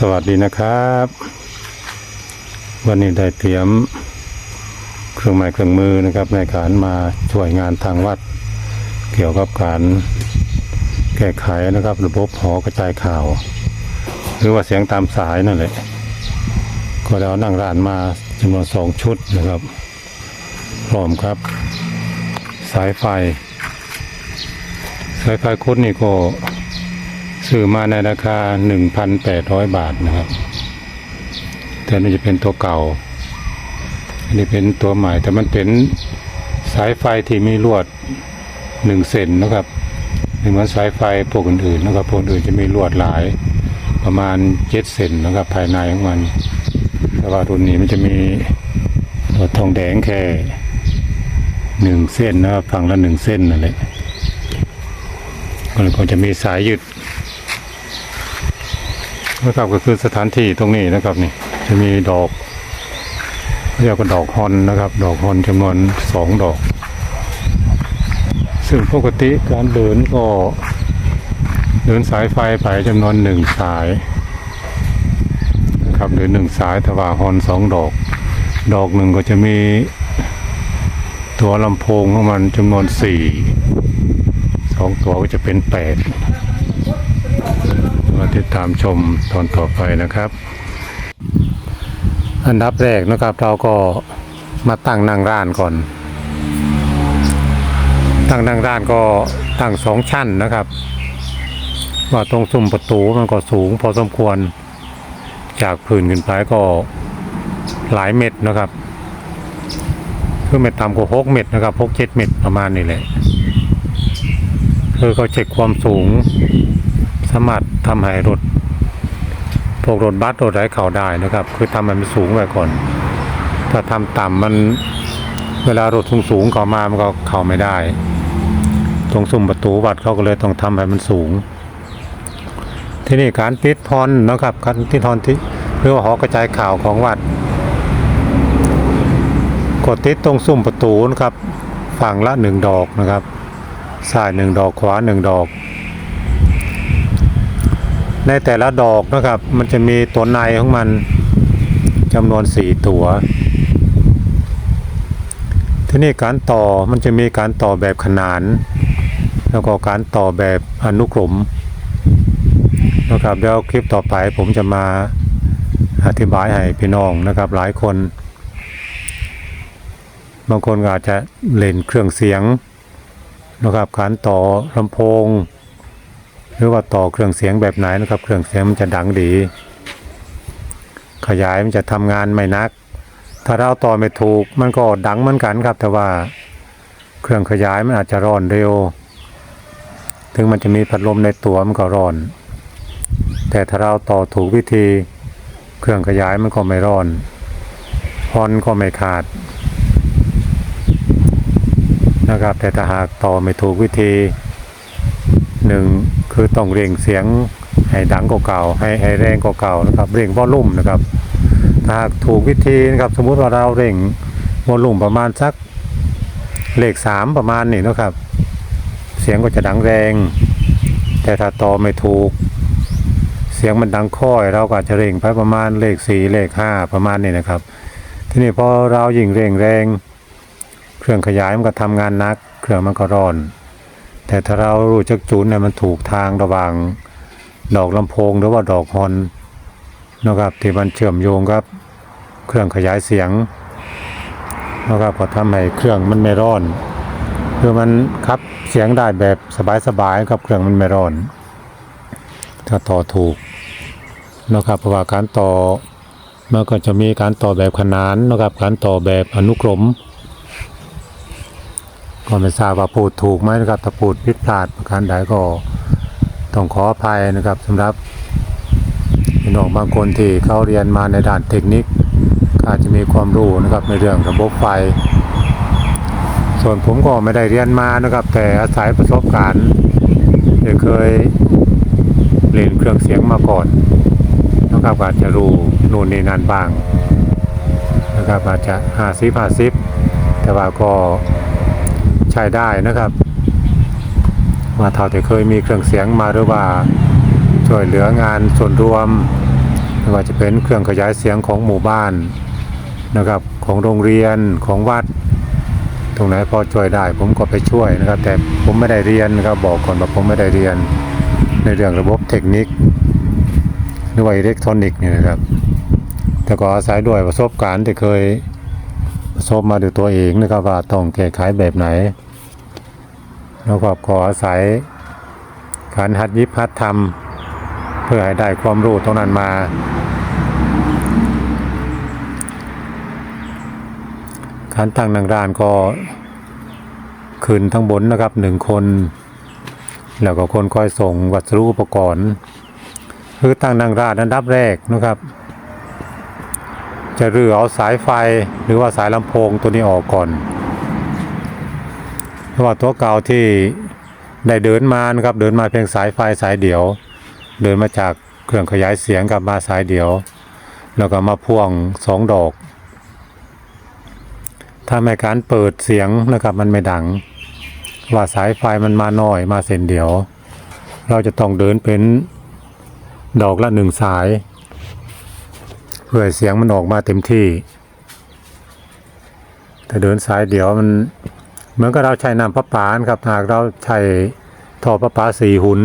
สวัสดีนะครับ วันนี้ได้เตรียม เครื่องไม้เครื่องมือนะครับ ในการมาช่วยงานทางวัด เกี่ยวกับการแก้ไขนะครับ ระบบหอกระจายข่าว หรือว่าเสียงตามสายนั่นแหละ ก็ได้เอานั่งร้านมาจำนวนสองชุดนะครับ พร้อมครับ สายไฟ สายไฟคุดนี่ก็ ซื้อมาในราคา 1,800 บาทนะครับ แต่นี่จะเป็นตัวเก่า อันนี้เป็นตัวใหม่ แต่มันเป็นสายไฟที่มีลวดหนึ่งเซนนะครับไม่เหมือนสายไฟพวกอื่นๆนะครับพวกอื่นจะมีลวดหลายประมาณเจ็ดเซนนะครับภายในของมันแต่ว่ารุ่นนี้มันจะมีลวดทองแดงแค่หนึ่งเส้นนะครับฝั่งละหนึ่งเส้นนั่นแหละก็จะมีสายยึด นะครับก็คือสถานที่ตรงนี้นะครับนี่จะมีดอก เรียกว่าดอกฮอนนะครับ ดอกฮอนจำนวนสองดอก ซึ่งปกติการเดินก็เดินสายไฟไปจำนวนหนึ่งสายนะครับหรือหนึ่งสายแต่ว่าฮอนสองดอก ดอกหนึ่งก็จะมีตัวลำโพงของมันจำนวนสี่สองตัวก็จะเป็นแปด ติดตามชมตอนต่อไปนะครับ อันดับแรกนะครับเราก็มาตั้งนั่งร้านก่อน ตั้งนั่งร้านก็ตั้งสองชั้นนะครับ ว่าตรงซุ้มประตูมันก็สูงพอสมควร จากพื้นขึ้นไปก็หลายเม็ดนะครับคือเม็ดต่ำกว่าหกเม็ดนะครับหกเจ็ดเม็ดประมาณนี้แหละคือเขาเช็คความสูง สามารถทำให้รถพวกรถบัสรถไร้เข่าได้นะครับ คือทำให้มันสูงไว้ก่อน ถ้าทำต่ำมันเวลารถสูงสูงๆเข้ามามันก็เข้าไม่ได้ ตรงซุ้มประตูวัดเขาก็เลยต้องทำให้มันสูง ที่นี่การติดทอนนะครับการติดทอนที่เรียกว่าหอกระจายข่าวของวัดกดติดตรงซุ้มประตูนะครับฝั่งละหนึ่งดอกนะครับซ้ายหนึ่งดอกขวาหนึ่งดอก ในแต่ละดอกนะครับ มันจะมีตัวในของมันจำนวนสี่ตัว ที่นี่การต่อมันจะมีการต่อแบบขนาน แล้วก็การต่อแบบอนุกรมนะครับเดี๋ยวคลิปต่อไปผมจะมาอธิบายให้พี่น้องนะครับ หลายคน บางคนอาจจะเล่นเครื่องเสียงนะครับการต่อลำโพง หรือว่าต่อเครื่องเสียงแบบไหนนะครับ เครื่องเสียงมันจะดังดี ขยายมันจะทำงานไม่นัก ถ้าเราต่อไม่ถูกมันก็ดังเหมือนกันครับ แต่ว่าเครื่องขยายมันอาจจะร้อนเร็ว ถึงมันจะมีพัดลมในตัวมันก็ร้อน แต่ถ้าเราต่อถูกวิธี เครื่องขยายมันก็ไม่ร้อนฮอนก็ไม่ขาดนะครับแต่ถ้าหากต่อไม่ถูกวิธี หนึ่งคือต้องเร่งเสียงให้ดังกว่าเก่า ให้ให้แรงกว่าเก่านะครับเร่งวอลลุ่มนะครับ ถ้าถูกวิธีนะครับสมมุติว่าเราเร่งวอลลุ่มประมาณสักเลขสามประมาณนี้นะครับ เสียงก็จะดังแรง แต่ถ้าต่อไม่ถูก เสียงมันดังค่อย เราก็จะเร่งไปประมาณเลขสี่เลขห้าประมาณนี้นะครับ ทีนี้พอเรายิ่งเร่งแรง เครื่องขยายมันก็ทำงานนัก เครื่องมันก็ร้อน แต่ถ้าเรารู้จักจูนเนี่ยมันถูกทางระหว่างดอกลำโพงหรือว่าดอกฮอนนะครับที่มันเชื่อมโยงครับ เครื่องขยายเสียงนะครับก็ทำให้เครื่องมันไม่ร้อน คือมันครับเสียงได้แบบสบายๆครับเครื่องมันไม่ร้อน ถ้าต่อถูกนะครับเพราะว่าการต่อมันก็จะมีการต่อแบบขนานนะครับการต่อแบบอนุกรม ก็ไม่ทราบว่าพูดถูกไหมนะครับ ถ้าพูดผิดพลาดประการใดก็ต้องขออภัยนะครับสำหรับพี่น้องบางคนที่เขาเรียนมาในด้านเทคนิคก็อาจจะมีความรู้นะครับในเรื่องระบบไฟ ส่วนผมก็ไม่ได้เรียนมานะครับ แต่อาศัยประสบการณ์ที่เคยเล่นเครื่องเสียงมาก่อนนะครับอาจจะรู้นู่นนี่นั่นบ้างนะครับอาจจะห้าสิบห้าสิบแต่ว่าก็ ช้ได้นะครับว่าเท่าที่เคยมีเครื่องเสียงมาหรือว่าช่วยเหลืองานส่วนรวมไม่ว่าจะเป็นเครื่องขยายเสียงของหมู่บ้านนะครับ ของโรงเรียนของวัด ตรงไหนพอช่วยได้ ผมก็ไปช่วยนะครับ แต่ผมไม่ได้เรียนนะครับบอกก่อนว่าผมไม่ได้เรียน ในเรื่องระบบเทคนิคหรือว่าอิเล็กทรอนิกส์นี่นะครับ แต่ก็อาศัยด้วยประสบการณ์ที่เคยประสบมาด้วยตัวเองนะครับว่าต้องแก้ไขแบบไหน แล้วก็ขออาศัยการหัดยิบหัดทำเพื่อให้ได้ความรู้ตรงนั้นมา การตั้งนางร้านก็ขึ้นทั้งบนนะครับหนึ่งคน แล้วก็คนคอยส่งวัสดุอุปกรณ์คือตั้งนางร้านอันดับแรกนะครับ จะเรือเอาสายไฟหรือว่าสายลำโพงตัวนี้ออกก่อน เพราะว่าตัวเก่าที่ได้เดินมานะครับเดินมาเพียงสายไฟสายเดียว เดินมาจากเครื่องขยายเสียงกลับมาสายเดียว แล้วก็มาพ่วงสองดอกถ้าไม่การเปิดเสียงนะครับมันไม่ดัง ว่าสายไฟมันมาน้อยมาเส้นเดียว เราจะต้องเดินเป็นดอกละหนึ่งสาย เพื่อเสียงมันออกมาเต็มที่ แต่เดินสายเดียวมัน เหมือนกับเราใช้น้ำประปานครับหากเราใช้ท่อประปาสี่หุน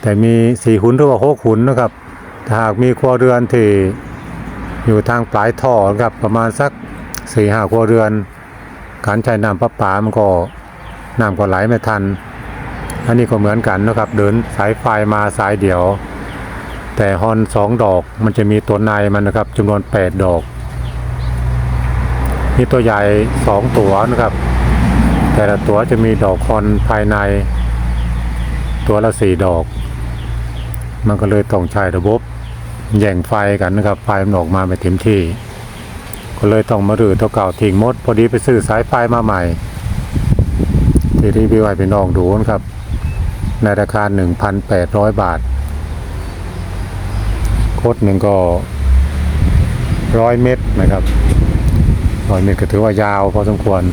แต่มีสี่หุนหรือว่าหกหุนนะครับหากมีครัวเรือนที่อยู่ทางปลายท่อครับประมาณสักสี่ห้าครัวเรือน การใช้น้ำประปามันก็น้ำก็ไหลไม่ทัน อันนี้ก็เหมือนกันนะครับ เดินสายไฟมาสายเดียว แต่ฮอนสองดอกมันจะมีตัวในมันนะครับจำนวนแปดดอก มีตัวใหญ่สองตัวนะครับ แต่ละตัวจะมีดอกคอนภายใน ตัวละสี่ดอก มันก็เลยต้องใช้ระบบแย่งไฟกันนะครับไฟมันออกมาไม่เต็มที่ ก็เลยต้องมารื้อตัวเก่าทิ้งหมด พอดีไปซื้อสายไฟมาใหม่ ที่รีวิวให้พี่น้องดูนะครับ ในราคา 1,800 บาท โคตรหนึ่งก็ร้อยเมตรนะครับร้อยเมตรก็ถือว่ายาวพอสมควร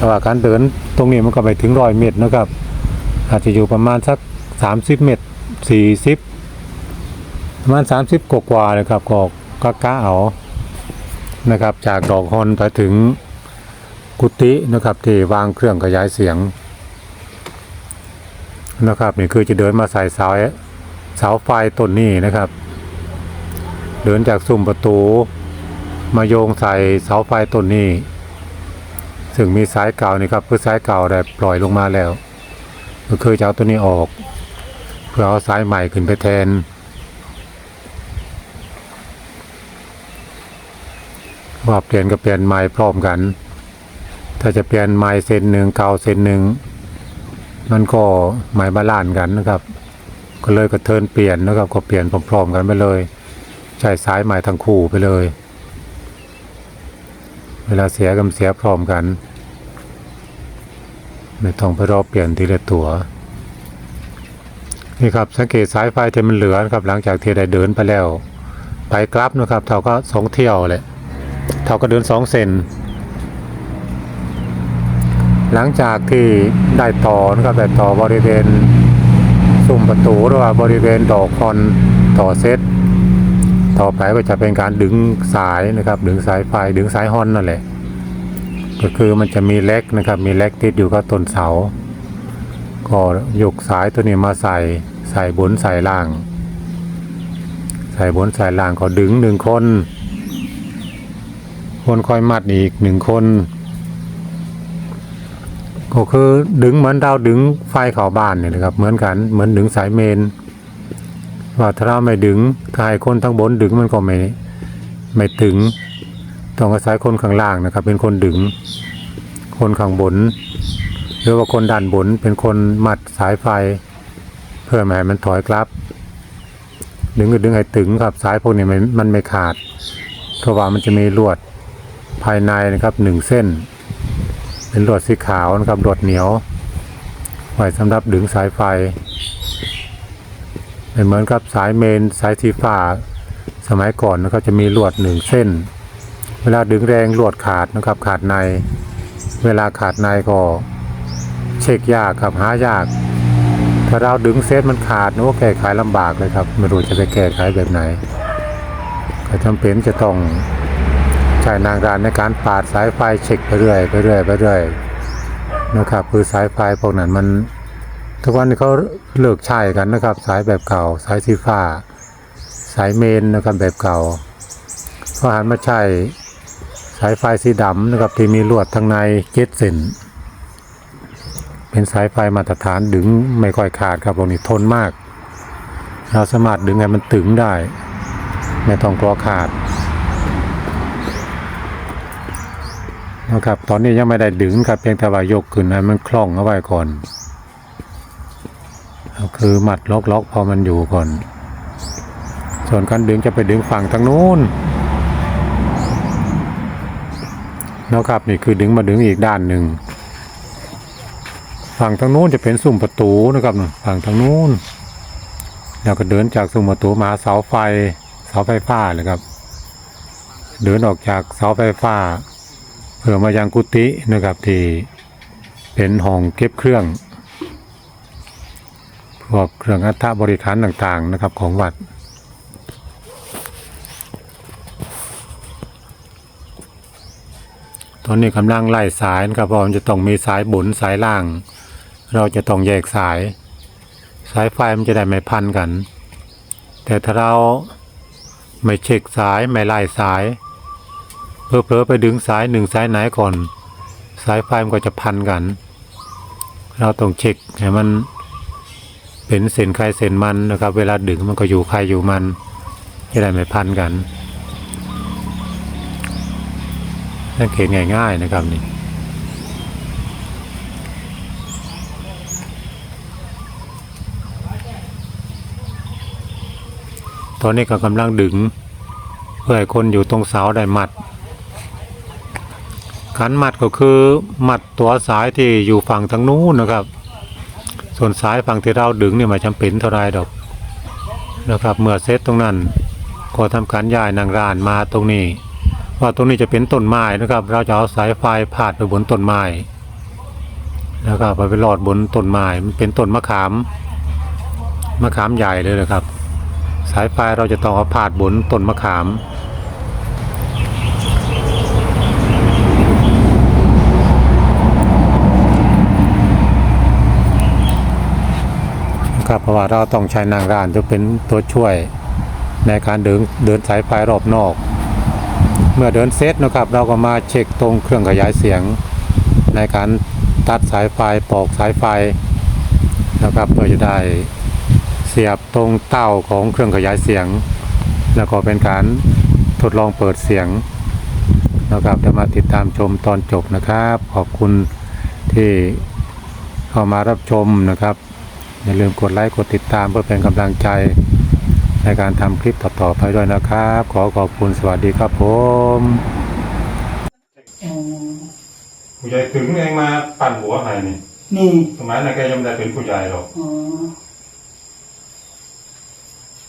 แต่ว่าการเดินตรงนี้มันก็ไปถึงร้อยเมตรนะครับ อาจจะอยู่ประมาณสักสามสิบเมตรสี่สิบประมาณสามสิบกว่าเลยครับก็ก็กะเอานะครับ จากดอกฮอนไปถึงกุฏินะครับ ที่วางเครื่องขยายเสียงนะครับนี่คือจะเดินมาใส่เสาเสาไฟต้นนี้นะครับ เดินจากซุ้มประตู มาโยงใส่เสาไฟต้นนี้ ซึ่งมีสายเก่านี่ครับคือสายเก่าได้ปล่อยลงมาแล้วก็คือจะเอาตัวนี้ออก เพื่อเอาสายใหม่ขึ้นไปแทน ว่าเปลี่ยนก็เปลี่ยนใหม่พร้อมกัน ถ้าจะเปลี่ยนใหม่เส้นหนึ่งเก่าเส้นหนึ่งมันก็หมายบาลานกันนะครับ ก็เลยก็เทินเปลี่ยนนะครับก็เปลี่ยนพร้อมๆกันไปเลยใช้สายใหม่ทั้งคู่ไปเลย เวลาเสียกับเสียพร้อมกัน ไม่ต้องไปรอเปลี่ยนทีละตัวนี่ครับสังเกตสายไฟที่มันเหลือนครับ หลังจากที่ได้เดินไปแล้ว ไปกลับนะครับเท่าก็สองเที่ยวเลยเท่าก็เดินสองเซนหลังจากที่ได้ต่อนะครับได้ต่อบริเวณซุ้มประตูหรือว่าบริเวณดอกคอนต่อเซตต่อไปก็จะเป็นการดึงสายนะครับ ดึงสายไฟดึงสายฮอนนั่นแหละ ก็คือมันจะมีเล็กนะครับ มีเล็กติดอยู่กับต้นเสา ก็ยกสายตัวนี้มาใส่ใส่บนใส่ล่าง ใส่บนใส่ล่างก็ดึงหนึ่งคน คนคอยมัดอีกหนึ่งคนก็คือดึงเหมือนเราดึงไฟเข้าบ้านเนี่ยนะครับ เหมือนกันเหมือนดึงสายเมน ว่าถ้าเราไม่ดึงถ้าให้คนทั้งบนดึงมันก็ไม่ไม่ถึง ต้องอาศัยคนข้างล่างนะครับ เป็นคนดึง คนข้างบน หรือว่าคนด้านบน เป็นคนมัดสายไฟ เพื่อไม่ให้มันถอยกลับ ดึงก็ดึงให้ถึงครับ สายพวกนี้มันมันไม่ขาดเพราะว่ามันจะมีลวดภายในนะครับหนึ่งเส้น เป็นลวดสีขาวนะครับลวดเหนียวไว้สำหรับดึงสายไฟเป็นเหมือนกับสายเมนสายสีฟ้าสมัยก่อนนะครับจะมีลวดหนึ่งเส้น เวลาดึงแรงลวดขาดนะครับขาดใน เวลาขาดในก็เช็คยากครับหายาก ถ้าเราดึงเซตมันขาดนึกว่าแก้ไขลำบากเลยครับ ไม่รู้จะไปแก้ไขแบบไหนก็จำเป็นจะต้องใช้นางรานในการปาดสายไฟเช็คไปเรื่อยไปเรื่อยไปเรื่อยนะครับคือสายไฟพวกนั้นมันทุกวันนี้เขาเลิกใช้กันนะครับ สายแบบเก่า สายสีฟ้า สายเมนนะครับแบบเก่าก็หันมาใช้ สายไฟสีดำนะครับที่มีลวดทางในเจ็ดเส้นเป็นสายไฟมาตรฐานดึงไม่ค่อยขาดครับพวกนี้ทนมาก เราสามารถดึงให้มันตึงได้ ไม่ต้องกลัวขาดนะครับตอนนี้ยังไม่ได้ดึงครับเพียงแต่ว่ายกขึ้นให้มันคล่องเอาไว้ก่อนคือมัดล็อกๆพอมันอยู่ก่อน ส่วนการดึงจะไปดึงฝั่งทางนู้น นะครับ นี่คือดึงมาดึงอีกด้านหนึ่งฝั่งทางนู้นจะเป็นสุ่มประตูนะครับฝั่งทางนู้นแล้วก็เดินจากสุ่มประตูมาหาเสาไฟ เสาไฟฟ้าเลยครับ เดินออกจากเสาไฟฟ้า เพื่อมายังกุฏินะครับที่เป็นห้องเก็บเครื่องพวกเครื่องอัฐบริการต่างๆนะครับของวัด อนนี้กำลังไล่สายนะครับเพราะมันจะต้องมีสายบุญสายล่าง เราจะต้องแยกสาย สายไฟมันจะได้ไม่พันกัน แต่ถ้าเราไม่เช็คสายไม่ไล่สายเผลอๆไปดึงสายหนึ่งสายไหนก่อน สายไฟมันก็จะพันกัน เราต้องเช็คให้มันเป็นเส้นใครเส้นมันนะครับ เวลาดึงมันก็อยู่ใครอยู่มันจะได้ไม่พันกัน สังเกตง่ายๆนะครับนี่ตอนนี้ก็กำลังดึง เพื่อให้คนอยู่ตรงเสาได้มัดขันมัดก็คือมัดตัวสายที่อยู่ฝั่งทางนู้นนะครับ ส่วนสายฝั่งที่เราดึงเนี่ยไม่จำเป็นเท่าไรดอกนะครับ เมื่อเซตตรงนั้น ก็ทำการย้ายนางรานมาตรงนี้ ว่าตรงนี้จะเป็นต้นไม้นะครับ เราจะเอาสายไฟพาดไปบนต้นไม้แล้วก็ไปไปหลอดบนต้นไม้มันเป็นต้นมะขามมะขามใหญ่เลยนะครับ สายไฟเราจะต้องเอาพาดบนต้นมะขามครับเพราะว่าเราต้องใช้นางรานจะเป็นตัวช่วยในการเดินเดินสายไฟรอบนอก มื่อเดินเซตนะครับ เราก็มาเช็คตรงเครื่องขยายเสียง ในการตัดสายไฟปอกสายไฟนะครับเพื่อจะได้เสียบตรงเต้าของเครื่องขยายเสียง แล้วก็เป็นการทดลองเปิดเสียงนะครับจะมาติดตามชมตอนจบนะครับ ขอบคุณที่เข้ามารับชมนะครับ อย่าลืมกดไลค์กดติดตามเพื่อเป็นกำลังใจ ในการทำคลิปต่อๆไปด้วยนะครับ ขอขอบคุณสวัสดีครับผมอ๋อผู้ใหญ่ถึงเองมาปั่นหัวให้นี่นี่สมัยนั้นแกยังไม่ได้เป็นผู้ใหญ่หรอกอ๋อ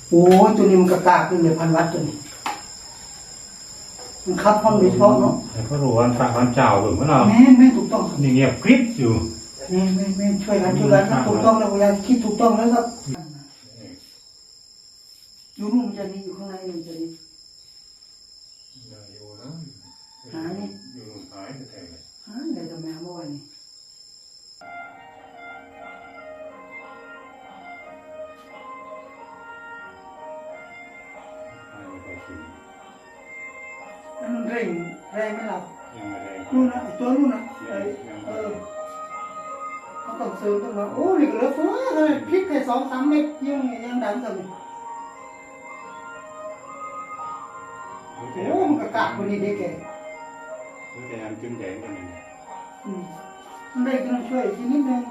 โอ้ยตัวนี้มันกระกากขึ้นเลยพันวัดตัวนี้ มันคับห้องโดยเฉพาะเนาะแต่ก็รู้วันฟังวันเจ้าหรือว่าเราแม่นแม่นถูกต้องครับนี่เงียบกริบอยู่แม่นแม่นแม่นช่วยกันช่วยกันครับถูกต้องแล้วพยายามคิดถูกต้องแล้วครับ อยู่นู่นมันจะมีอยู่ข้างในมันจะมีอยู่นะหายนี่อยู่หายแท้ๆเลยฮะเดี๋ยวจะมาเมื่อวานนี้หายไปสินั่นมันเร่งแรงไม่หลับยังไม่ได้นู่นนะไอ้ตัวนู่นนะไอ้เออเขาต้องซื้อต้องมาโอ้นี่ก็เหลือเฟือเลยพลิกแค่สองสามเม็ดยังยังดังกันอยู่ โอ้มันกระกากคนนี้ได้แก่รู้แต่ยังจึงแดงกันนี่อืมมันได้ก็ต้องช่วยทีนิดนึง